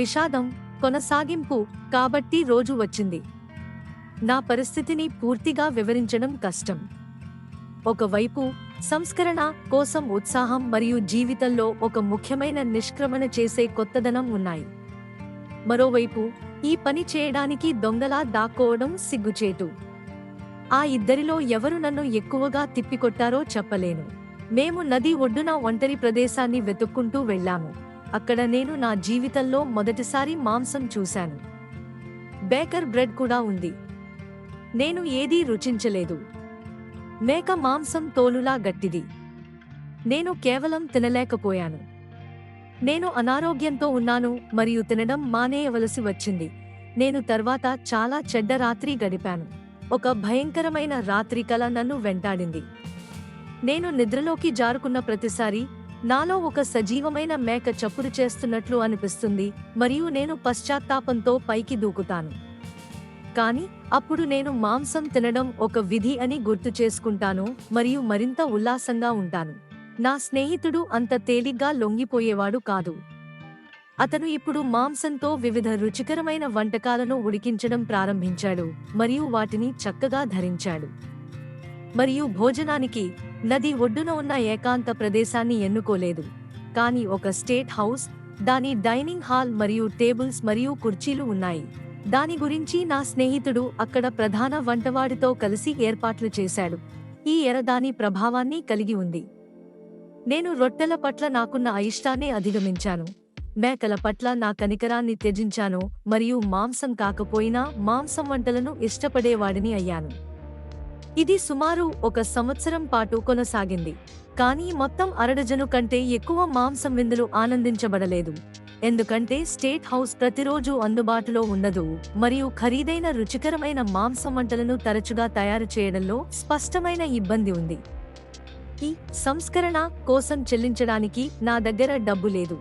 విషాదం కొనసాగింపు కాబట్టి రోజు వచ్చింది. నా పరిస్థితిని పూర్తిగా వివరించడం కష్టం. ఒకవైపు సంస్కరణ కోసం ఉత్సాహం మరియు జీవితంలో ఒక ముఖ్యమైన నిష్క్రమణ చేసే కొత్తదనం ఉన్నాయి. మరోవైపు ఈ పని చేయడానికి దొంగలా దాక్కోవడం సిగ్గుచేటు. ఆ ఇద్దరిలో ఎవరు నన్ను ఎక్కువగా తిప్పికొట్టారో చెప్పలేను. మేము నది ఒడ్డున ఒంటరి ప్రదేశాన్ని వెతుక్కుంటూ వెళ్ళాము. అక్కడ నేను నా జీవితంలో మొదటిసారి మాంసం చూశాను. బేకర్ బ్రెడ్ కూడా ఉంది. నేను ఏదీ రుచించలేదు. మేక మాంసం తోలులా గట్టిది. నేను కేవలం తినలేకపోయాను. నేను అనారోగ్యంతో ఉన్నాను మరియు తినడం మానేయవలసి వచ్చింది. నేను తర్వాత చాలా చెడ్డ రాత్రి గడిపాను. ఒక భయంకరమైన రాత్రి కల నన్ను వెంటాడింది. నేను నిద్రలోకి జారుకున్న ప్రతిసారి నాలో ఒక సజీవమైన మేక చప్పుడు చేస్తున్నట్లు అనిపిస్తుంది మరియు నేను పశ్చాత్తాపంతో పైకి దూకుతాను. కానీ అప్పుడు నేను మాంసం తినడం ఒక విధి అని గుర్తు చేసుకుంటాను మరియు మరింత ఉల్లాసంగా ఉంటాను. నా స్నేహితుడు అంత తేలిగ్గా లొంగిపోయేవాడు కాదు. అతను ఇప్పుడు మాంసంతో వివిధ రుచికరమైన వంటకాలను ఉడికించడం ప్రారంభించాడు మరియు వాటిని చక్కగా ధరించాడు. మరియు భోజనానికి నది ఒడ్డున ఉన్న ఏకాంత ప్రదేశాన్ని ఎన్నుకోలేదు. కానీ ఒక స్టేట్ హౌస్ దాని డైనింగ్ హాల్ మరియు టేబుల్స్ మరియు కుర్చీలు ఉన్నాయి. దాని గురించి నా స్నేహితుడు అక్కడ ప్రధాన వంటవాడితో కలిసి ఏర్పాట్లు చేశాడు. ఈ ఎర దాని ప్రభావాన్ని కలిగి ఉంది. నేను రొట్టెల పట్ల నాకున్న అయిష్టాన్ని అధిగమించాను. మేకల పట్ల నా కనికరాన్ని త్యజించాను మరియు మాంసం కాకపోయినా మాంసం వంటలను ఇష్టపడేవాడిని అయ్యాను. ఇది సుమారు ఒక సంవత్సరం పాటు కొనసాగింది. కానీ మొత్తం అరడజను కంటే ఎక్కువ మాంసం విందులు ఆనందించబడలేదు. ఎందుకంటే స్టేట్ హౌస్ ప్రతిరోజు అందుబాటులో ఉండదు. మరియు ఖరీదైన రుచికరమైన మాంసం వంటలను తరచుగా తయారు చేయడంలో స్పష్టమైన ఇబ్బంది ఉంది. ఈ సంస్కరణ కోసం చెల్లించడానికి నా దగ్గర డబ్బు లేదు.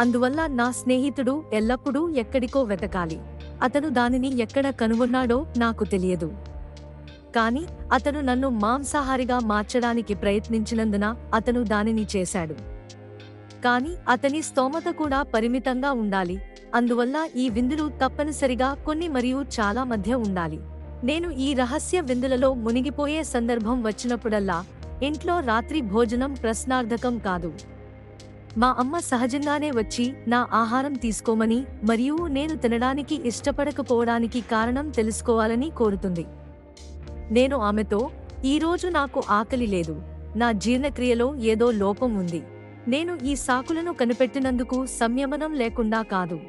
అందువల్ల నా స్నేహితుడు ఎల్లప్పుడూ ఎక్కడికో వెతకాలి. అతను దానిని ఎక్కడ కనుగొన్నాడో నాకు తెలియదు. కాని అతను నన్ను మాంసాహారిగా మార్చడానికి ప్రయత్నించినందున అతను దానిని చేశాడు. కాని అతని స్తోమత కూడా పరిమితంగా ఉండాలి. అందువల్ల ఈ విందులు తప్పనిసరిగా కొన్ని మరియు చాలా మధ్య ఉండాలి. నేను ఈ రహస్య విందులలో మునిగిపోయే సందర్భం వచ్చినప్పుడల్లా ఇంట్లో రాత్రి భోజనం ప్రశ్నార్థకం కాదు. మా అమ్మ సహజంగానే వచ్చి నా ఆహారం తీసుకోమని మరియు నేను తినడానికి ఇష్టపడకపోవడానికి కారణం తెలుసుకోవాలని కోరుతుంది. నేను ఆమెతో ఈరోజు నాకు ఆకలి లేదు. నా జీర్ణక్రియలో ఏదో లోపం ఉంది. నేను ఈ సాకులను కనిపెట్టినందుకు సంయమనం లేకుండా కాదు.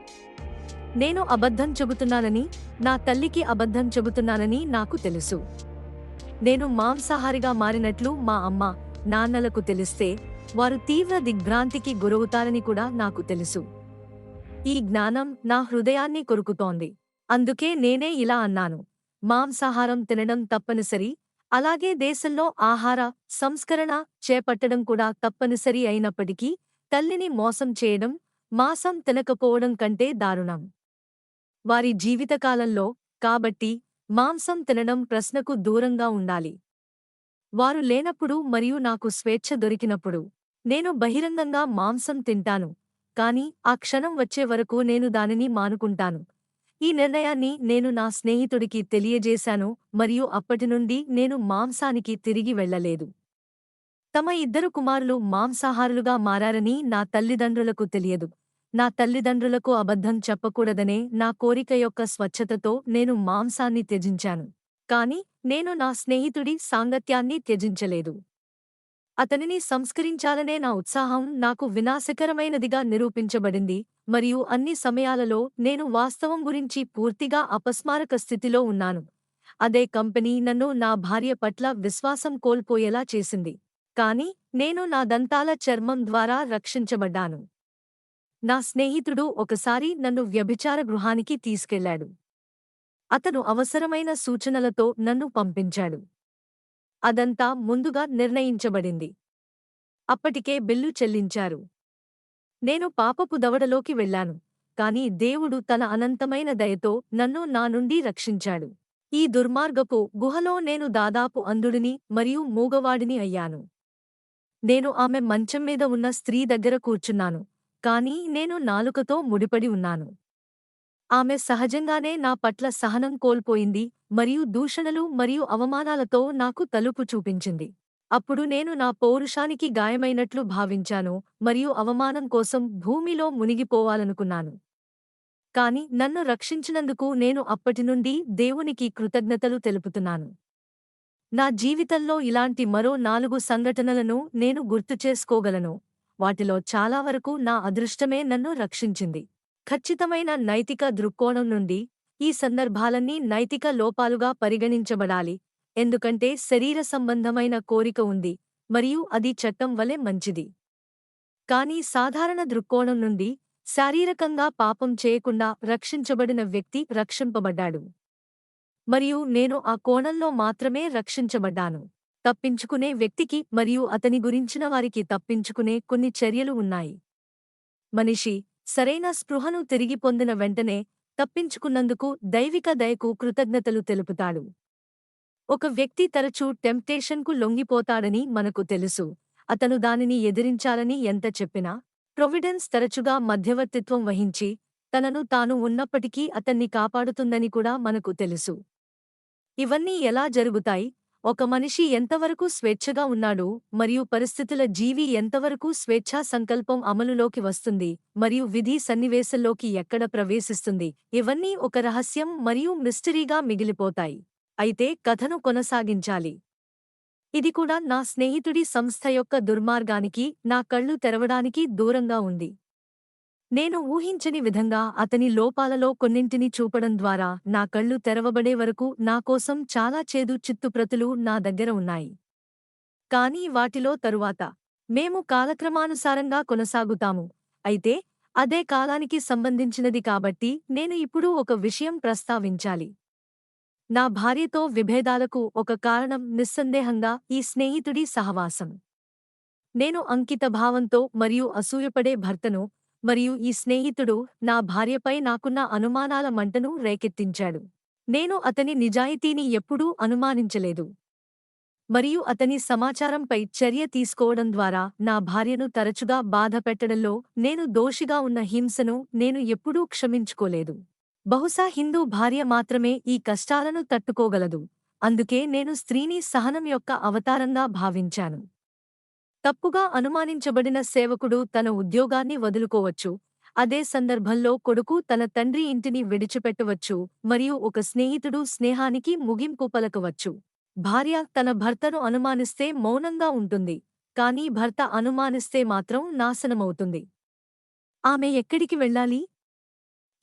నేను అబద్ధం చెబుతున్నానని నా తల్లికి అబద్ధం చెబుతున్నానని నాకు తెలుసు. నేను మాంసాహారిగా మారినట్లు మా అమ్మ నాన్నలకు తెలిస్తే వారు తీవ్ర దిగ్భ్రాంతికి గురవుతారని కూడా నాకు తెలుసు. ఈ జ్ఞానం నా హృదయాన్ని కొరుకుతోంది. అందుకే నేనే ఇలా అన్నాను. మాంసాహారం తినడం తప్పనిసరి. అలాగే దేశంలో ఆహార సంస్కరణ చేపట్టడం కూడా తప్పనిసరి అయినప్పటికీ తల్లిని మోసం చేయడం మాసం తినకపోవడం కంటే దారుణం. వారి జీవితకాలంలో కాబట్టి మాంసం తినడం ప్రశ్నకు దూరంగా ఉండాలి. వారు లేనప్పుడు మరియు నాకు స్వేచ్ఛ దొరికినప్పుడు నేను బహిరంగంగా మాంసం తింటాను. కాని ఆ క్షణం వచ్చే వరకు నేను దానిని మానుకుంటాను. ఈ నిర్ణయాన్ని నేను నా స్నేహితుడికి తెలియజేశాను మరియు అప్పటి నుండి నేను మాంసానికి తిరిగి వెళ్ళలేదు. తమ ఇద్దరు కుమారులు మాంసాహారులుగా మారారని నా తల్లిదండ్రులకు తెలియదు. నా తల్లిదండ్రులకు అబద్ధం చెప్పకూడదనే నా కోరిక యొక్క స్వచ్ఛతతో నేను మాంసాన్ని త్యజించాను. కాని నేను నా స్నేహితుడి సాంగత్యాన్ని త్యజించలేదు. అతనిని సంస్కరించాలనే నా ఉత్సాహం నాకు వినాశకరమైనదిగా నిరూపించబడింది. మరియు అన్ని సమయాలలో నేను వాస్తవం గురించి పూర్తిగా అపస్మారక స్థితిలో ఉన్నాను. అదే కంపెనీ నన్ను నా భార్య పట్ల విశ్వాసం కోల్పోయేలా చేసింది. కాని నేను నా దంతాల చర్మం ద్వారా రక్షించబడ్డాను. నా స్నేహితుడు ఒకసారి నన్ను వ్యభిచార గృహానికి తీసుకెళ్ళాడు అతను అవసరమైన సూచనలతో నన్ను పంపించాడు. అదంతా ముందుగా నిర్ణయించబడింది. అప్పటికే బిల్లు చెల్లించారు. నేను పాపపు దవడలోకి వెళ్ళాను కాని దేవుడు తన అనంతమైన దయతో నన్ను నా నుండి రక్షించాడు. ఈ దుర్మార్గపు గుహలో నేను దాదాపు అంధుడిని మరియు మూగవాడిని అయ్యాను. నేను ఆమె మంచం మీద ఉన్న స్త్రీ దగ్గర కూర్చున్నాను కాని నేను నాలుకతో ముడిపడి ఉన్నాను. ఆమె సహజంగానే నా పట్ల సహనం కోల్పోయింది మరియు దూషణలు మరియు అవమానాలతో నాకు తలుపు చూపించింది. అప్పుడు నేను నా పౌరుషానికి గాయమైనట్లు భావించాను మరియు అవమానం కోసం భూమిలో మునిగిపోవాలనుకున్నాను. కాని నన్ను రక్షించినందుకు నేను అప్పటినుండి దేవునికి కృతజ్ఞతలు తెలుపుతున్నాను. నా జీవితంలో ఇలాంటి మరో నాలుగు సంఘటనలను నేను గుర్తుచేసుకోగలను వాటిలో చాలా వరకు నా అదృష్టమే నన్ను రక్షించింది. ఖచ్చితమైన నైతిక దృక్కోణం నుండి ఈ సందర్భాలన్నీ నైతిక లోపాలుగా పరిగణించబడాలి. ఎందుకంటే శరీర సంబంధమైన కోరిక ఉంది మరియు అది చట్టం వలె మంచిది. కానీ సాధారణ దృక్కోణం నుండి శారీరకంగా పాపం చేయకుండా రక్షించబడిన వ్యక్తి రక్షింపబడ్డాడు. మరియు నేను ఆ కోణంలో మాత్రమే రక్షించబడ్డాను. తప్పించుకునే వ్యక్తికి మరియు అతని గురించిన వారికి తప్పించుకునే కొన్ని చర్యలు ఉన్నాయి. మనిషి సరైన స్పృహను తిరిగి పొందిన వెంటనే తప్పించుకున్నందుకు దైవిక దయకు కృతజ్ఞతలు తెలుపుతాడు. ఒక వ్యక్తి తరచూ టెంప్టేషన్కు లొంగిపోతాడని మనకు తెలుసు. అతను దానిని ఎదిరించాలని ఎంత చెప్పినా ప్రొవిడెన్స్ తరచుగా మధ్యవర్తిత్వం వహించి తనను తాను ఉన్నప్పటికీ అతన్ని కాపాడుతుందని కూడా మనకు తెలుసు. ఇవన్నీ ఎలా జరుగుతాయి? ఒక మనిషి ఎంతవరకు స్వేచ్ఛగా ఉన్నాడు మరియు పరిస్థితుల జీవి ఎంతవరకు స్వేచ్ఛా సంకల్పం అమలులోకి వస్తుంది మరియు విధి సన్నివేశంలోకి ఎక్కడ ప్రవేశిస్తుంది ఇవన్నీ ఒక రహస్యం మరియు మిస్టరీగా మిగిలిపోతాయి. అయితే కథను కొనసాగించాలి. ఇది కూడా నా స్నేహితుడి సంస్థ యొక్క దుర్మార్గానికి నా కళ్ళు తెరవడానికి దూరంగా ఉంది. నేను ఊహించని విధంగా అతని లోపాలలో కొన్నింటిని చూపడం ద్వారా నా కళ్ళు తెరవబడే వరకు నా కోసం చాలా చేదు చిత్తుప్రతులు నా దగ్గర ఉన్నాయి. కానీ వాటిలో తరువాత మేము కాలక్రమానుసారంగా కొనసాగుతాము. అయితే అదే కాలానికి సంబంధించినది కాబట్టి నేను ఇప్పుడు ఒక విషయం ప్రస్తావించాలి. నా భార్యతో విభేదాలకు ఒక కారణం నిస్సందేహంగా ఈ స్నేహితుడి సహవాసం. నేను అంకితభావంతో మరియు అసూయపడే భర్తను మరియు ఈ స్నేహితుడు నా భార్యపై నాకున్న అనుమానాల మంటను రేకెత్తించాడు. నేను అతని నిజాయితీని ఎప్పుడూ అనుమానించలేదు. మరియు అతని సమాచారంపై చర్య తీసుకోవడం ద్వారా నా భార్యను తరచుగా బాధపెట్టడంలో నేను దోషిగా ఉన్న హింసను నేను ఎప్పుడూ క్షమించుకోలేదు. బహుశా హిందూ భార్య మాత్రమే ఈ కష్టాలను తట్టుకోగలదు. అందుకే నేను స్త్రీని సహనం యొక్క అవతారంగా భావించాను. తప్పుగా అనుమానించబడిన సేవకుడు తన ఉద్యోగాన్ని వదులుకోవచ్చు. అదే సందర్భంలో కొడుకు తన తండ్రి ఇంటిని విడిచిపెట్టవచ్చు మరియు ఒక స్నేహితుడు స్నేహానికి ముగింపు పలకవచ్చు. భార్య తన భర్తను అనుమానిస్తే మౌనంగా ఉంటుంది కానీ భర్త అనుమానిస్తే మాత్రం నాశనమవుతుంది. ఆమె ఎక్కడికి వెళ్ళాలి?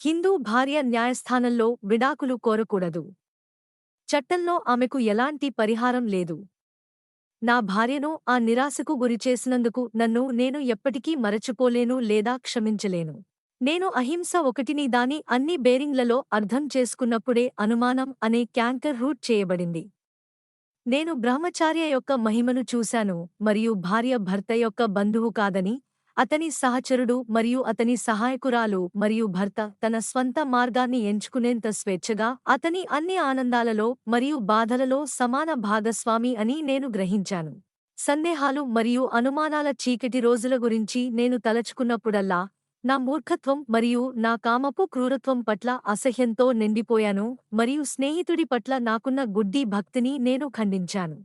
హిందూ భార్య న్యాయస్థానంలో విడాకులు కోరకూడదు. చట్టంలో ఆమెకు ఎలాంటి పరిహారం లేదు. నా భార్యను ఆ నిరాశకు గురిచేసినందుకు నన్ను నేను ఎప్పటికీ మరచిపోలేను లేదా క్షమించలేను. నేను అహింస ఒకటిని దాని అన్ని బేరింగ్లలో అర్థం చేసుకున్నప్పుడే అనుమానం అనే క్యాంకర్ రూట్ చేయబడింది. నేను బ్రహ్మచార్య యొక్క మహిమను చూశాను మరియు భార్య భర్త యొక్క బంధువు కాదని అతని సహచరుడు మరియు అతని సహాయకురాలు మరియు భర్త తన స్వంత మార్గాన్ని ఎంచుకునేంత స్వేచ్ఛగా అతని అన్ని ఆనందాలలో మరియు బాధలలో సమాన భాగస్వామి అని నేను గ్రహించాను. సందేహాలు మరియు అనుమానాల చీకటి రోజుల గురించి నేను తలచుకున్నప్పుడల్లా నా మూర్ఖత్వం మరియు నా కామపు క్రూరత్వం పట్ల అసహ్యంతో నిండిపోయాను మరియు స్నేహితుడి పట్ల నాకున్న గుడ్డి భక్తిని నేను ఖండించాను.